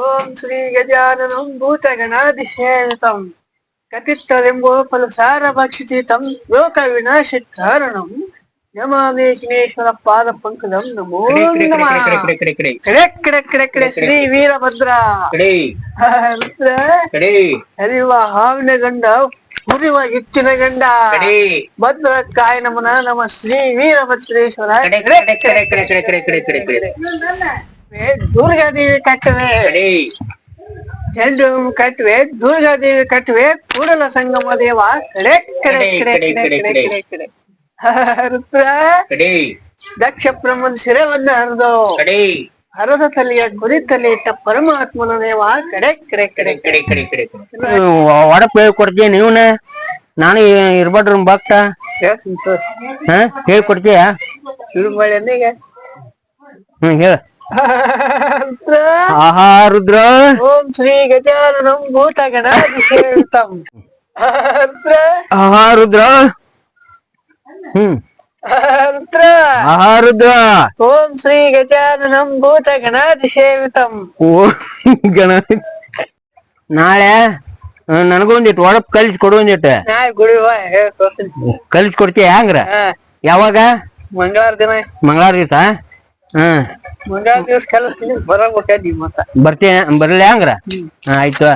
ఓం శ్రీ గజాననం భూతగణాధిసేవితం కతిత్తలింబోపలు సారభక్షితం లోక వినాశ కారణం నమామి పాద పంకులం నమో. ఇక్కడెక్కడెక్కడెక్కడ శ్రీ వీరభద్ర. రుద్ర హరివ హావినగండ ಮುರಿವ ಇಚ್ಚಿನ ಗಂಡ ಬಂದ ಕಾಯ ನಮನ ನಮ ಶ್ರೀ ವೀರಭದ್ರೇಶ್ವರ ದುರ್ಗಾದೇವಿ ಕಟ್ಟವೆ ಚೆಂಡು ಕಟ್ಟುವೆ ದುರ್ಗಾದೇವಿ ಕಟ್ಟುವೆ ಕೂಡಲ ಸಂಗಮ ದೇವ ಕಡೆ ಕಡೆ ಕಡೆ ಕಡೆ ಕಡೆ ಕಡೆ ರುದ್ರ ದಕ್ಷ ಬ್ರಹ್ಮನ್ ಶಿರವನ್ನ ಹರಿದು ಕಡೆ ಹರದ ತಲೆಯ ಗುರಿ ತಲೆ ಇಟ್ಟ ಪರಮಾತ್ಮನ ದೇವ ಕಡೆ ಕಡೆ ಕಡೆ ಕಡೆ ಕಡೆ ಕಡೆ ಕಡೆ ಒಡಪ್ ಹೇಳಿ ಕೊಡ್ತೀಯ ನೀವ್ನ ನಾನು ಇರ್ಬಾಡ್ರಿ ಭಕ್ತ ಹೇಳ್ತೀನಿ ತೋರಿ. ಹಾ ಹೇಳಿ ಕೊಡ್ತೀಯ ಶುರು ಮಾಡಿ ಅನ್ನೀಗ ಹ್ಮ್ ಹೇಳ ರುದ್ರ ಆಹಾ ರುದ್ರ ಓಂ ಶ್ರೀ ಗಜಾನನಂ ಭೂತ ಗಣಾಧಿಸೇವಿತಂ ರುದ್ರ ಆಹಾ ರುದ್ರ ಹ್ಮ್ ರುದ್ರ ಆಹಾ ರುದ್ರ ಓಂ ಶ್ರೀ ಗಜಾನನಂ ಭೂತ ಗಣಾಧಿಸೇವಿತಂ ಓ ಗಣ ನಾಳೆ ನನಗೂ ಒಂದಿಟ್ಟು ಒಡಪ್ ಕಲ್ಸಿ ಕೊಡು ಒಂದಿಟ್ಟು ನಾ ಗುಡಿವ ಹೇಳ್ಕೊಡ್ತೀನಿ ಕಲ್ಸಿ ಕೊಡ್ತೀಯ ಹಂಗ್ರ? ಹಾ. ಯಾವಾಗ? ಮಂಗಳವಾರ ದಿನ. ಮಂಗಳವಾರ ದಿವಸ? ಹಾ ಮಂಗಳವಾರ ದಿವಸ ಕಲಿಸ್ತೀನಿ ನಿಮ್ಮ ಮತ್ತ ಬರ್ತೀಯ ಬರ್ಲಿ ಹಂಗ್ರ? ಆಯ್ತು.